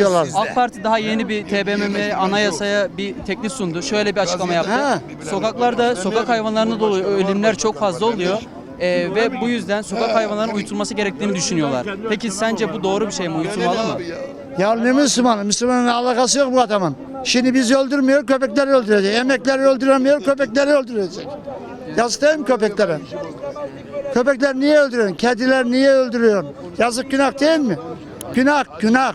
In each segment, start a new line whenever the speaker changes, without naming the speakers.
diyorlar.
AK Parti daha yeni bir TBMM anayasaya bir teklif sundu. Şöyle bir açıklama yaptı.
Ha.
Sokaklarda sokak hayvanlarına dolu ölümler çok fazla oluyor. Ee, ve bu yüzden sokak hayvanlarının uyutulması gerektiğini düşünüyorlar. Peki sence bu doğru bir şey mi? Uyutulmalı mı?
Ya ne Müslüman? Müslümanın alakası yok bu adamın. Şimdi bizi öldürmüyor, köpekleri öldürecek. Emekleri öldüremiyor, köpekleri öldürecek. Yazık değil mi köpeklere? Köpekler niye öldürüyorsun? Kediler niye öldürüyorsun? Yazık günah değil mi? Günah, günah.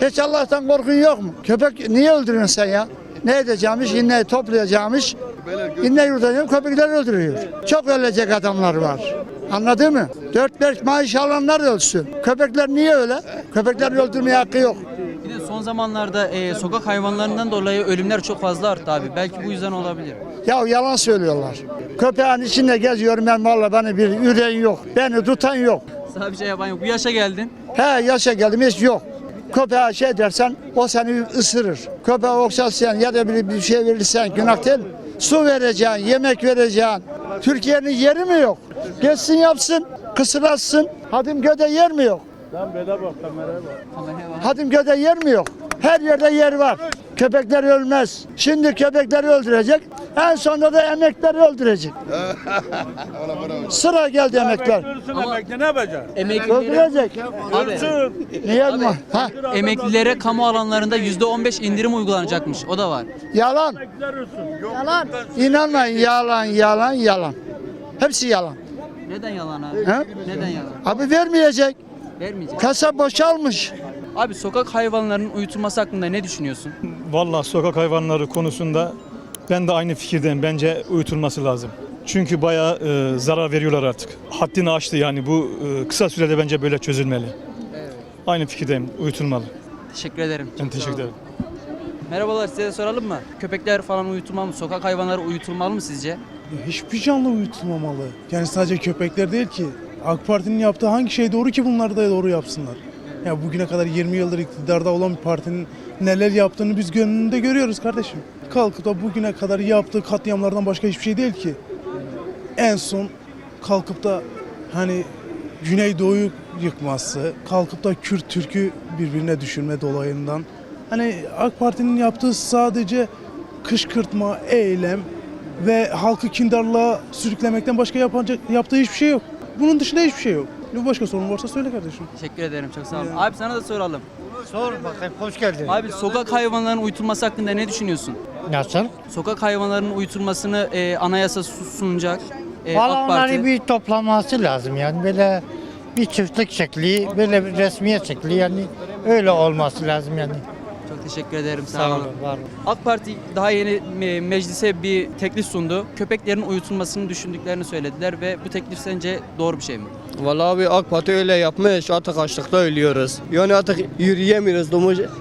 Hiç Allah'tan korkun yok mu? Köpek niye öldürüyorsun sen ya? Ne edeceğimiş? İnneyi toplayacağımış. İnneyi yurtacağım, köpekler öldürüyor. Çok ölecek adamlar var. Anladın mı? Dört beş maaş alanlar ölsün. Köpekler niye öyle? Köpekleri öldürmeye hakkı yok.
Bir de son zamanlarda e, sokak hayvanlarından dolayı ölümler çok fazla arttı abi. Belki bu yüzden olabilir.
Ya yalan söylüyorlar. Köpeğin içinde geziyorum ben vallahi bana bir yüreğin yok. Beni tutan yok.
Sana bir şey yapan yok. Bu yaşa geldin.
He yaşa geldim hiç yok. Köpeğe şey dersen o seni ısırır. Köpeğe okşatsan ya da bir, bir şey verirsen günah değil? Su vereceksin, yemek vereceksin. Türkiye'nin yeri mi yok? Geçsin yapsın, kısıratsın. Hadimköy'de yer mi yok? Hadimköy'de yer mi yok? Her yerde yer var. Köpekler ölmez. Şimdi köpekleri öldürecek. En sonunda da emekleri öldürecek. Sıra geldi emekler.
Emekli ne yapacak?
Emeklilere,
Öldürecek.
abi,
Niye mi? Ha?
emeklilere kamu alanlarında %15 indirim uygulanacakmış. O da var.
Yalan. Yalan. İnanmayın yalan yalan yalan. Hepsi yalan.
Neden yalan abi?
He?
Neden yalan?
Abi vermeyecek.
Vermeyecek.
Kasa boşalmış.
Abi sokak hayvanlarının uyutulması hakkında ne düşünüyorsun?
Vallahi sokak hayvanları konusunda ben de aynı fikirdeyim. Bence uyutulması lazım. Çünkü bayağı e, zarar veriyorlar artık. Haddini aştı yani bu e, kısa sürede bence böyle çözülmeli. Aynı fikirdeyim. Uyutulmalı.
Teşekkür ederim.
Ben
Çok sağ
teşekkür
olun.
ederim.
Merhabalar size de soralım mı? Köpekler falan uyutulmalı mı? Sokak hayvanları uyutulmalı mı sizce?
Hiçbir canlı uyutulmamalı. Yani sadece köpekler değil ki. AK Parti'nin yaptığı hangi şey doğru ki bunlar da doğru yapsınlar. Ya bugüne kadar 20 yıldır iktidarda olan bir partinin neler yaptığını biz gönlünde görüyoruz kardeşim. Kalkıp da bugüne kadar yaptığı katliamlardan başka hiçbir şey değil ki. En son kalkıp da hani Güneydoğu'yu yıkması, kalkıp da Kürt Türk'ü birbirine düşürme dolayından. Hani AK Parti'nin yaptığı sadece kışkırtma, eylem ve halkı kindarlığa sürüklemekten başka yapacak, yaptığı hiçbir şey yok. Bunun dışında hiçbir şey yok. Bir başka sorun varsa söyle kardeşim.
Teşekkür ederim. Çok sağ olun. Abi sana da soralım.
Sor bakayım hoş geldin.
Abi sokak hayvanlarının uyutulması hakkında ne düşünüyorsun?
Nasıl?
Sokak hayvanlarının uyutulmasını e, anayasa su- sunacak. E,
Valla onları bir toplaması lazım yani böyle bir çiftlik şekli, böyle bir resmiyet şekli yani öyle olması lazım yani.
Teşekkür ederim. Sağ,
Sağ
olun.
olun, var olun.
AK Parti daha yeni me- meclise bir teklif sundu. Köpeklerin uyutulmasını düşündüklerini söylediler ve bu teklif sence doğru bir şey mi?
Vallahi abi AK Parti öyle yapmış artık açlıkta ölüyoruz. Yani artık yürüyemiyoruz.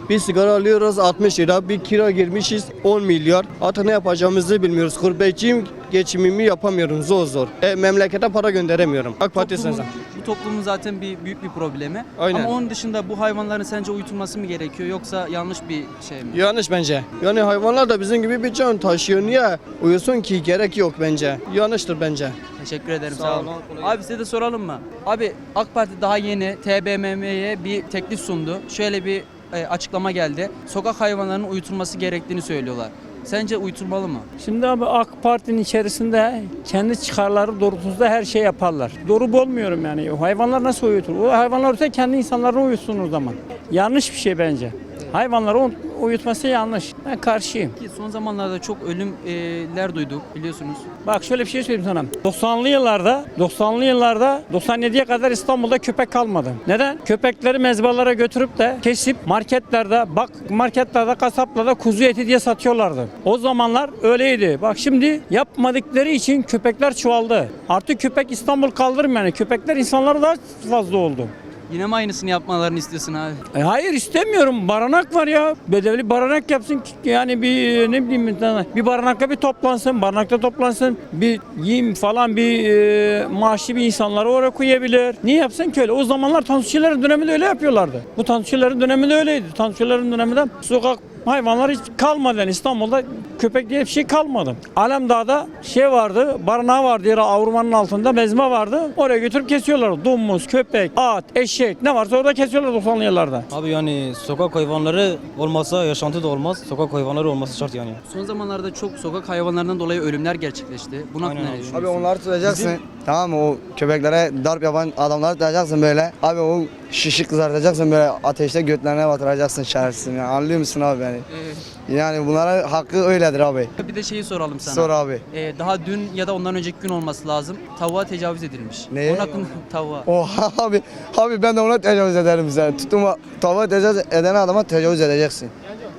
Bir sigara alıyoruz 60 lira, bir kira girmişiz 10 milyar. Artık ne yapacağımızı bilmiyoruz. Gurbetçiyim, geçimimi yapamıyorum zor zor. E, memlekete para gönderemiyorum. AK Parti
Toplumun- bu toplumun zaten bir büyük bir problemi.
Aynen.
Ama onun dışında bu hayvanların sence uyutulması mı gerekiyor yoksa yanlış bir şey mi?
Yanlış bence. Yani hayvanlar da bizim gibi bir can taşıyor. Niye uyusun ki? Gerek yok bence. Yanlıştır bence.
Teşekkür ederim.
Sağ
Sağ,
olun,
olun.
kolay
Abi size de soralım mı? Abi AK Parti daha yeni TBMM'ye bir teklif sundu. Şöyle bir e, açıklama geldi. Sokak hayvanlarının uyutulması gerektiğini söylüyorlar. Sence uyutulmalı mı?
Şimdi abi AK Parti'nin içerisinde kendi çıkarları doğrultusunda her şey yaparlar. Doğru bulmuyorum yani. O hayvanlar nasıl uyutur? O hayvanlar ise kendi insanlarını uyutsun o zaman. Yanlış bir şey bence. Hayvanları uyutması yanlış. Ben karşıyım.
Ki son zamanlarda çok ölümler duyduk biliyorsunuz.
Bak şöyle bir şey söyleyeyim sana. 90'lı yıllarda, 90'lı yıllarda 97'ye kadar İstanbul'da köpek kalmadı. Neden? Köpekleri mezbalara götürüp de kesip marketlerde, bak marketlerde, kasaplarda kuzu eti diye satıyorlardı. O zamanlar öyleydi. Bak şimdi yapmadıkları için köpekler çoğaldı. Artık köpek İstanbul kaldırmıyor yani. Köpekler insanlara daha fazla oldu.
Yine mi aynısını yapmalarını istiyorsun abi?
E hayır istemiyorum. Barınak var ya. Bedevli barınak yapsın. Yani bir ne bileyim bir tane. Bir barınakta bir toplansın. Barınakta toplansın. Bir yiyeyim falan bir e, maaşlı bir insanları oraya koyabilir. Niye yapsın ki öyle? O zamanlar Tansuçilerin döneminde öyle yapıyorlardı. Bu Tansuçilerin döneminde öyleydi. Tansuçilerin döneminde sokak Hayvanlar hiç kalmadı yani İstanbul'da köpek diye bir şey kalmadı. Alemdağ'da şey vardı, barınağı vardı yere Avrupa'nın altında mezme vardı. Oraya götürüp kesiyorlar. Domuz, köpek, at, eşek ne varsa orada kesiyorlar 90'lı yıllarda.
Abi yani sokak hayvanları olmazsa yaşantı da olmaz. Sokak hayvanları olması şart yani.
Son zamanlarda çok sokak hayvanlarından dolayı ölümler gerçekleşti. Hakkında
Aynen
ne
abi.
düşünüyorsun?
Abi onları tutacaksın. Tamam mı? O köpeklere darp yapan adamları tutacaksın böyle. Abi o şişi kızartacaksın böyle ateşte götlerine batıracaksın şerefsizim yani. Anlıyor musun abi beni?
Evet.
Yani bunlara hakkı öyledir abi.
Bir de şeyi soralım sana.
Sor abi.
Ee, daha dün ya da ondan önceki gün olması lazım. Tavuğa tecavüz edilmiş.
Neye?
Onun hakkında tavuğa.
Oha abi. Abi ben de ona tecavüz ederim sen. Tuttum tava tecavüz eden adama tecavüz edeceksin.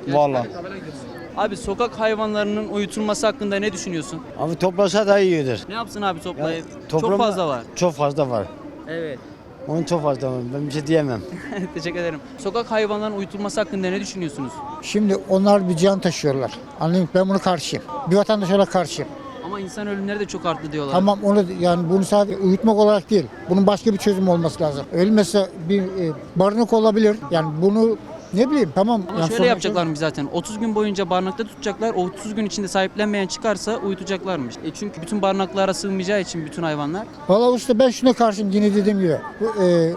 Vallahi.
Abi sokak hayvanlarının uyutulması hakkında ne düşünüyorsun?
Abi toplasa daha iyidir.
Ne yapsın abi toplayıp? Çok
toplama-
fazla var.
Çok fazla var.
Evet.
Onun çok fazla. Ben bir şey diyemem.
Teşekkür ederim. Sokak hayvanlarının uyutulması hakkında ne düşünüyorsunuz?
Şimdi onlar bir can taşıyorlar. Anlayın ben bunu karşıyım. Bir vatandaş olarak karşıyım.
Ama insan ölümleri de çok arttı diyorlar.
Tamam onu yani bunu sadece uyutmak olarak değil. Bunun başka bir çözüm olması lazım. Ölmese bir e, barınak olabilir. Yani bunu ne bileyim tamam.
Ama
yani
şöyle yapacaklarmış zaten. 30 gün boyunca barınakta tutacaklar. O 30 gün içinde sahiplenmeyen çıkarsa uyutacaklarmış. E çünkü bütün barınaklara sığmayacağı için bütün hayvanlar.
Valla usta ben şuna karşıyım yine dediğim gibi. Bu, e,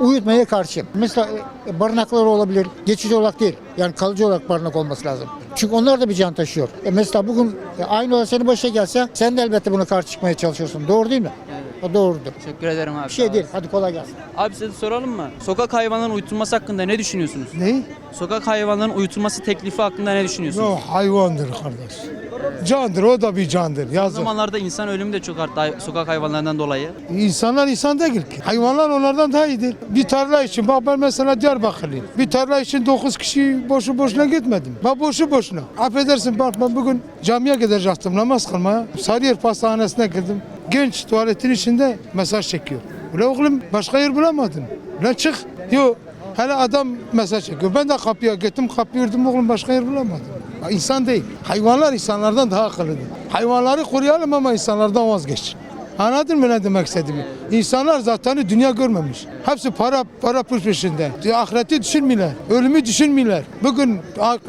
uyutmaya karşıyım. Mesela e, barınakları olabilir. Geçici olarak değil. Yani kalıcı olarak barınak olması lazım. Çünkü onlar da bir can taşıyor. E mesela bugün e, aynı olay senin başına gelse sen de elbette buna karşı çıkmaya çalışıyorsun. Doğru değil mi? O doğrudur.
Teşekkür ederim abi.
Bir şey değil. Hadi kolay gelsin.
Abi size soralım mı? Sokak hayvanlarının uyutulması hakkında ne düşünüyorsunuz?
Ne?
Sokak hayvanlarının uyutulması teklifi hakkında ne düşünüyorsunuz?
O hayvandır kardeş. Candır o da bir candır.
Son
Yazık.
zamanlarda insan ölümü de çok arttı hay- sokak hayvanlarından dolayı.
İnsanlar insan değil ki. Hayvanlar onlardan daha iyidir. Bir tarla için bak ben mesela Diyarbakırlıyım. Bir tarla için 9 kişi boşu boşuna gitmedim. Bak boşu boşuna. Affedersin bak ben bugün camiye gidecektim namaz kılmaya. Sarıyer pastahanesine girdim. Genç tuvaletin içinde mesaj çekiyor. Ulan oğlum başka yer bulamadın. Ulan çık. Yok. Hele adam mesaj çekiyor. Ben de kapıya gittim kapıyı ördüm oğlum başka yer bulamadım. İnsan değil. Hayvanlar insanlardan daha akıllıdır. Hayvanları koruyalım ama insanlardan vazgeç. Anladın mı ne demek istediğimi? İnsanlar zaten dünya görmemiş. Hepsi para para peşinde. Ahireti düşünmüyorlar. Ölümü düşünmüyorlar. Bugün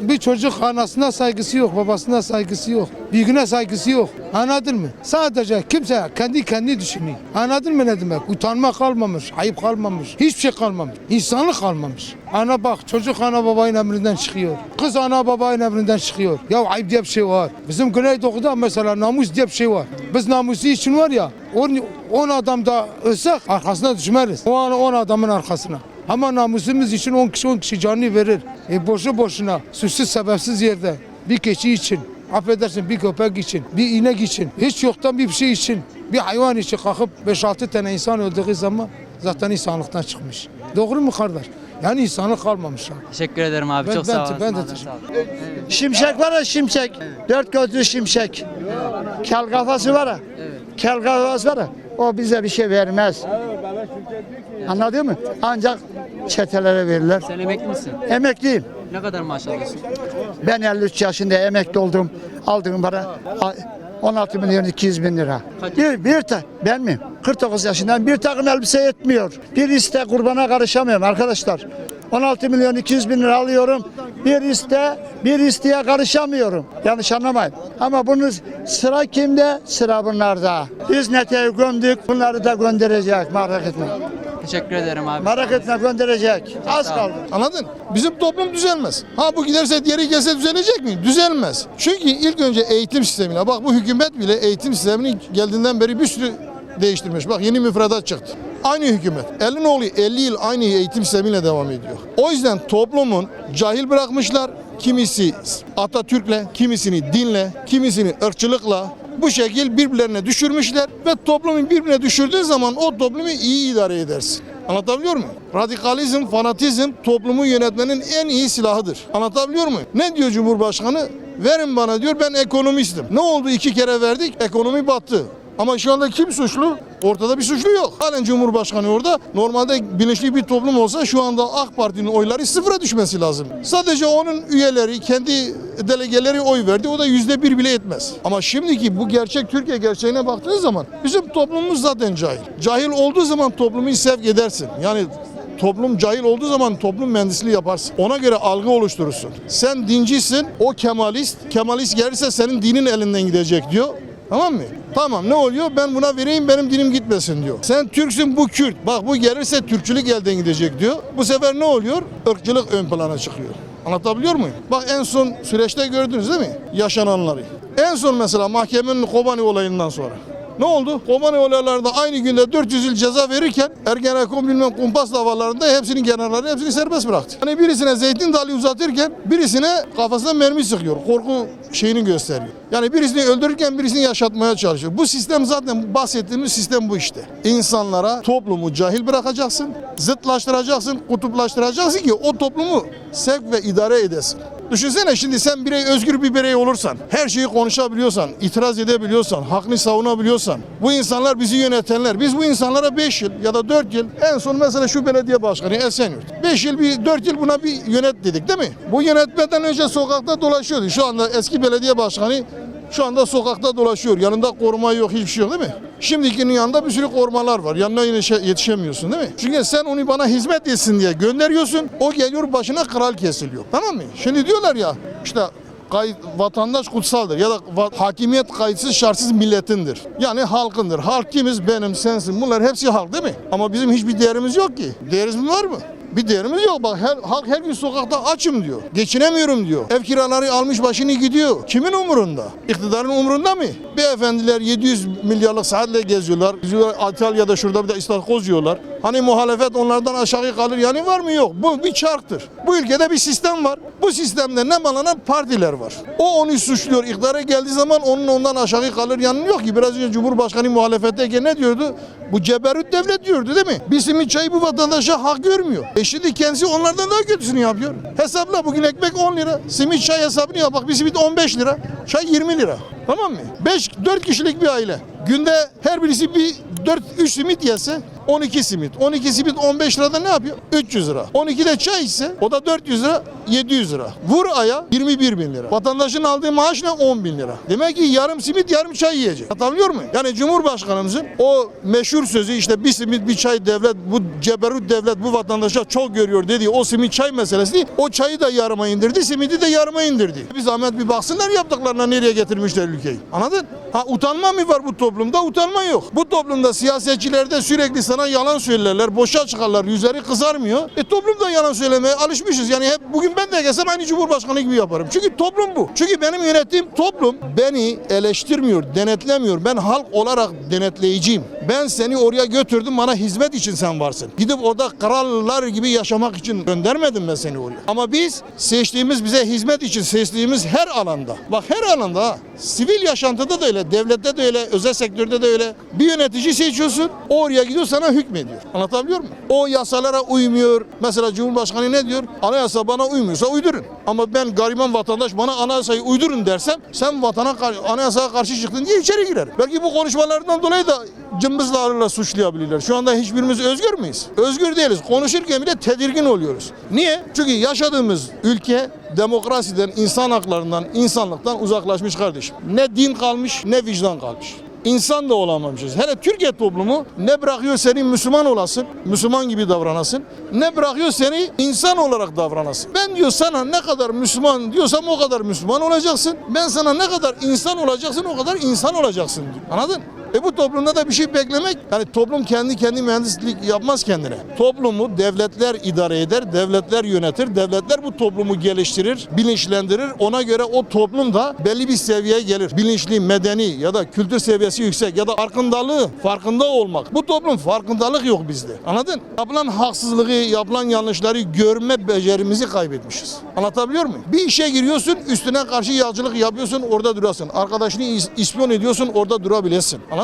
bir çocuk anasına saygısı yok, babasına saygısı yok. Büyüğüne saygısı yok. Anladın mı? Sadece kimse kendi kendi düşünüyor. Anladın mı ne demek? Utanma kalmamış, ayıp kalmamış, hiçbir şey kalmamış. İnsanlık kalmamış. Ana bak çocuk ana babayın emrinden çıkıyor. Kız ana babayın emrinden çıkıyor. Ya ayıp diye bir şey var. Bizim Güneydoğu'da mesela namus diye bir şey var. Biz namusu için var ya 10 adam da ölsek arkasına düşmeriz. O an 10 adamın arkasına. Ama namusumuz için 10 kişi 10 kişi canını verir. E boşu boşuna suçsuz sebepsiz yerde bir keçi için affedersin bir köpek için, bir inek için, hiç yoktan bir şey için, bir hayvan için kalkıp 5-6 tane insan öldüğü zaman zaten insanlıktan çıkmış. Doğru mu kardeş? Yani insanlık kalmamış.
Teşekkür ederim abi.
Ben-
çok
ben-
sağ olasın.
ben de
Ağzına
teşekkür
sağlık.
Şimşek var ya şimşek. Dört gözlü şimşek. Kel kafası var ya. Kel kafası var ya. O bize bir şey vermez. Anladın mı? Ancak çetelere verirler.
Sen emekli misin?
Emekliyim.
Ne kadar maaş alıyorsun?
Ben 53 yaşında emekli oldum. Aldığım para a- 16 milyon 200 bin lira. Bir, bir ta ben mi? 49 yaşındayım. Bir takım elbise yetmiyor. Bir iste kurbana karışamıyorum arkadaşlar. 16 milyon 200 bin lira alıyorum. Bir iste, bir isteye karışamıyorum. Yanlış anlamayın. Ama bunu sıra kimde? Sıra bunlarda. Biz neteyi gömdük. Bunları da gönderecek. Merak etme.
Teşekkür ederim abi.
Merak etme gönderecek. Az kaldı.
Anladın? Bizim toplum düzelmez. Ha bu giderse diğeri gelse düzelecek mi? Düzelmez. Çünkü ilk önce eğitim sistemine bak bu hükümet bile eğitim sistemini geldiğinden beri bir sürü değiştirmiş. Bak yeni müfredat çıktı. Aynı hükümet. Elin oğlu 50 yıl aynı eğitim sistemiyle devam ediyor. O yüzden toplumun cahil bırakmışlar. Kimisi Atatürk'le, kimisini dinle, kimisini ırkçılıkla bu şekil birbirlerine düşürmüşler ve toplumu birbirine düşürdüğün zaman o toplumu iyi idare edersin. Anlatabiliyor muyum? Radikalizm, fanatizm toplumu yönetmenin en iyi silahıdır. Anlatabiliyor muyum? Ne diyor Cumhurbaşkanı? Verin bana diyor ben ekonomistim. Ne oldu iki kere verdik? Ekonomi battı. Ama şu anda kim suçlu? Ortada bir suçlu yok. Halen Cumhurbaşkanı orada. Normalde bilinçli bir toplum olsa şu anda AK Parti'nin oyları sıfıra düşmesi lazım. Sadece onun üyeleri, kendi delegeleri oy verdi. O da yüzde bir bile etmez. Ama şimdiki bu gerçek Türkiye gerçeğine baktığın zaman bizim toplumumuz zaten cahil. Cahil olduğu zaman toplumu sevk edersin. Yani toplum cahil olduğu zaman toplum mühendisliği yaparsın. Ona göre algı oluşturursun. Sen dincisin, o kemalist. Kemalist gelirse senin dinin elinden gidecek diyor. Tamam mı? Tamam ne oluyor? Ben buna vereyim benim dinim gitmesin diyor. Sen Türksün bu Kürt. Bak bu gelirse Türkçülük elden gidecek diyor. Bu sefer ne oluyor? Irkçılık ön plana çıkıyor. Anlatabiliyor muyum? Bak en son süreçte gördünüz değil mi? Yaşananları. En son mesela mahkemenin Kobani olayından sonra. Ne oldu? Kobani olaylarında aynı günde 400 yıl ceza verirken Ergenekon bilmem kumpas davalarında hepsinin genelleri hepsini serbest bıraktı. Hani birisine zeytin dalı uzatırken birisine kafasına mermi sıkıyor. Korku şeyini gösteriyor. Yani birisini öldürürken birisini yaşatmaya çalışıyor. Bu sistem zaten bahsettiğimiz sistem bu işte. İnsanlara toplumu cahil bırakacaksın, zıtlaştıracaksın, kutuplaştıracaksın ki o toplumu sevk ve idare edesin. Düşünsene şimdi sen birey özgür bir birey olursan, her şeyi konuşabiliyorsan, itiraz edebiliyorsan, hakkını savunabiliyorsan, bu insanlar bizi yönetenler, biz bu insanlara 5 yıl ya da 4 yıl, en son mesela şu belediye başkanı Esenyurt, 5 yıl, bir 4 yıl buna bir yönet dedik değil mi? Bu yönetmeden önce sokakta dolaşıyordu. Şu anda eski belediye başkanı şu anda sokakta dolaşıyor. Yanında koruma yok, hiçbir şey yok değil mi? Şimdikinin yanında bir sürü korumalar var. Yanına şey- yetişemiyorsun değil mi? Çünkü sen onu bana hizmet etsin diye gönderiyorsun. O geliyor başına kral kesiliyor. Tamam mı? Şimdi diyorlar ya işte kayıt, vatandaş kutsaldır ya da va- hakimiyet kayıtsız şartsız milletindir. Yani halkındır. Halk kimiz? Benim, sensin. Bunlar hepsi halk değil mi? Ama bizim hiçbir değerimiz yok ki. Değerimiz var mı? Bir değerimiz yok. Bak her, halk her gün sokakta açım diyor. Geçinemiyorum diyor. Ev kiraları almış başını gidiyor. Kimin umurunda? İktidarın umurunda mı? Beyefendiler 700 milyarlık saatle geziyorlar. İtalya'da şurada bir de istakoz yiyorlar. Hani muhalefet onlardan aşağı kalır yani var mı yok. Bu bir çarktır. Bu ülkede bir sistem var. Bu sistemde ne malanan partiler var. O onu suçluyor. İktidara geldiği zaman onun ondan aşağı kalır yanı yok ki. Biraz önce Cumhurbaşkanı muhalefetteyken ne diyordu? Bu ceberut devlet diyordu değil mi? Bir simit çayı bu vatandaşa hak görmüyor. E şimdi kendisi onlardan daha kötüsünü yapıyor. Hesapla bugün ekmek 10 lira. Simit çay hesabını yap. Bak bir simit 15 lira. Çay 20 lira. Tamam mı? 5 4 kişilik bir aile. Günde her birisi bir 4 3 simit yese 12 simit. 12 simit 15 lirada ne yapıyor? 300 lira. 12 de çay ise o da 400 lira 700 lira. Vur aya 21 bin lira. Vatandaşın aldığı maaş ne? 10 bin lira. Demek ki yarım simit yarım çay yiyecek. Hatırlıyor muyum? Yani Cumhurbaşkanımızın o meşhur sözü işte bir simit bir çay devlet bu ceberut devlet bu vatandaşa çok görüyor dediği o simit çay meselesi o çayı da yarıma indirdi simidi de yarıma indirdi. Bir zahmet bir baksınlar yaptıklarına nereye getirmişler ülkeyi. Anladın? Ha utanma mı var bu toplumda? Utanma yok. Bu toplumda siyasetçilerde sürekli sana yalan söylerler, boşa çıkarlar, yüzleri kızarmıyor. E toplum da yalan söylemeye alışmışız. Yani hep bugün ben de gelsem aynı Cumhurbaşkanı gibi yaparım. Çünkü toplum bu. Çünkü benim yönettiğim toplum beni eleştirmiyor, denetlemiyor. Ben halk olarak denetleyiciyim. Ben seni oraya götürdüm bana hizmet için sen varsın. Gidip orada krallar gibi yaşamak için göndermedim ben seni oraya. Ama biz seçtiğimiz bize hizmet için seçtiğimiz her alanda. Bak her alanda. Sivil yaşantıda da öyle, devlette de öyle, özel sektörde de öyle. Bir yönetici seçiyorsun, oraya gidiyor sana hükmediyor. Anlatabiliyor muyum? O yasalara uymuyor. Mesela Cumhurbaşkanı ne diyor? Anayasa bana uymuyorsa uydurun. Ama ben gariban vatandaş bana anayasayı uydurun dersem sen vatana anayasaya karşı çıktın diye içeri girer. Belki bu konuşmalardan dolayı da cımbızlarla suçlayabilirler. Şu anda hiçbirimiz özgür müyüz? Özgür değiliz. Konuşurken bile tedirgin oluyoruz. Niye? Çünkü yaşadığımız ülke demokrasiden, insan haklarından, insanlıktan uzaklaşmış kardeşim. Ne din kalmış ne vicdan kalmış. İnsan da olamamışız. Hele Türkiye toplumu ne bırakıyor seni Müslüman olasın, Müslüman gibi davranasın, ne bırakıyor seni insan olarak davranasın. Ben diyor sana ne kadar Müslüman diyorsam o kadar Müslüman olacaksın. Ben sana ne kadar insan olacaksın o kadar insan olacaksın diyor. Anladın? E bu toplumda da bir şey beklemek, yani toplum kendi kendi mühendislik yapmaz kendine. Toplumu devletler idare eder, devletler yönetir, devletler bu toplumu geliştirir, bilinçlendirir. Ona göre o toplum da belli bir seviyeye gelir. Bilinçli, medeni ya da kültür seviyesi yüksek ya da farkındalığı, farkında olmak. Bu toplum farkındalık yok bizde. Anladın? Yapılan haksızlığı, yapılan yanlışları görme becerimizi kaybetmişiz. Anlatabiliyor muyum? Bir işe giriyorsun, üstüne karşı yağcılık yapıyorsun, orada durasın. Arkadaşını is- ispiyon ediyorsun, orada durabilesin. Anladın?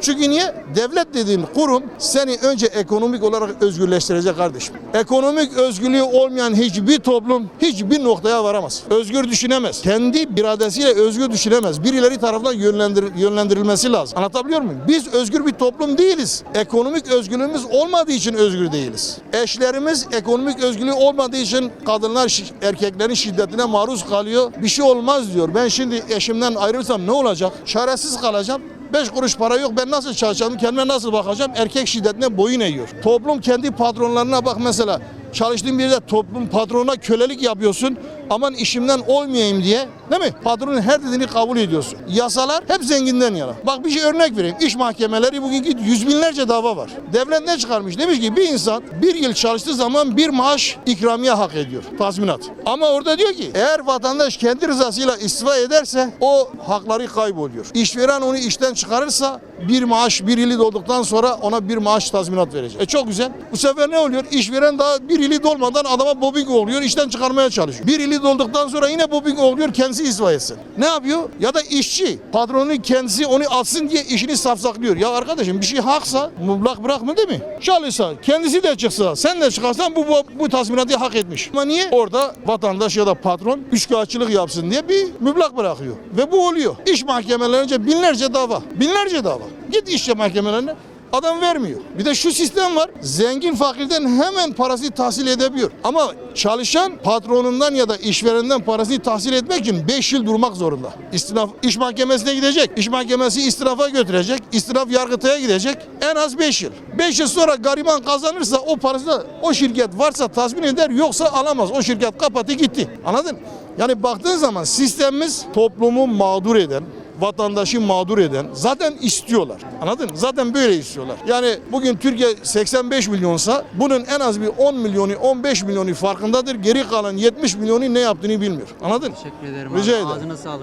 Çünkü niye? Devlet dediğin kurum seni önce ekonomik olarak özgürleştirecek kardeşim. Ekonomik özgürlüğü olmayan hiçbir toplum hiçbir noktaya varamaz. Özgür düşünemez. Kendi iradesiyle özgür düşünemez. Birileri tarafından yönlendir, yönlendirilmesi lazım. Anlatabiliyor muyum? Biz özgür bir toplum değiliz. Ekonomik özgürlüğümüz olmadığı için özgür değiliz. Eşlerimiz ekonomik özgürlüğü olmadığı için kadınlar erkeklerin şiddetine maruz kalıyor. Bir şey olmaz diyor. Ben şimdi eşimden ayrılırsam ne olacak? Çaresiz kalacağım. 5 kuruş para yok. Ben nasıl çalışacağım? Kendime nasıl bakacağım? Erkek şiddetine boyun eğiyor. Toplum kendi patronlarına bak mesela çalıştığın bir yerde toplum patrona kölelik yapıyorsun aman işimden olmayayım diye değil mi? Patronun her dediğini kabul ediyorsun. Yasalar hep zenginden yana. Bak bir şey örnek vereyim. İş mahkemeleri bugünkü yüz binlerce dava var. Devlet ne çıkarmış? Demiş ki bir insan bir yıl çalıştığı zaman bir maaş ikramiye hak ediyor. Tazminat. Ama orada diyor ki eğer vatandaş kendi rızasıyla istifa ederse o hakları kayboluyor. İşveren onu işten çıkarırsa bir maaş bir yılı dolduktan sonra ona bir maaş tazminat verecek. E çok güzel. Bu sefer ne oluyor? İşveren daha bir yılı dolmadan adama mobbing oluyor. işten çıkarmaya çalışıyor. Bir yılı dolduktan sonra yine mobbing oluyor. Kendisi istifa etsin. Ne yapıyor? Ya da işçi patronun kendisi onu atsın diye işini safsaklıyor. Ya arkadaşım bir şey haksa mutlak bırakma değil mi? Çalışsa kendisi de çıksa sen de çıkarsan bu, bu, bu tazminatı hak etmiş. Ama niye? Orada vatandaş ya da patron üçkağıtçılık yapsın diye bir müblak bırakıyor. Ve bu oluyor. İş mahkemelerince binlerce dava. Binlerce dava. Git iş mahkemelerine. Adam vermiyor. Bir de şu sistem var. Zengin fakirden hemen parasını tahsil edebiliyor. Ama çalışan patronundan ya da işverenden parasını tahsil etmek için 5 yıl durmak zorunda. İstinaf iş mahkemesine gidecek. İş mahkemesi istinafa götürecek. İstinaf yargıtaya gidecek. En az 5 yıl. 5 yıl sonra gariban kazanırsa o parası o şirket varsa tazmin eder yoksa alamaz. O şirket kapattı gitti. Anladın? Yani baktığın zaman sistemimiz toplumu mağdur eden, vatandaşı mağdur eden zaten istiyorlar. Anladın? Zaten böyle istiyorlar. Yani bugün Türkiye 85 milyonsa bunun en az bir 10 milyonu 15 milyonu farkındadır. Geri kalan 70 milyonu ne yaptığını bilmiyor. Anladın?
Teşekkür ederim
Rica
abi.
ederim.
Ağzına sağlık.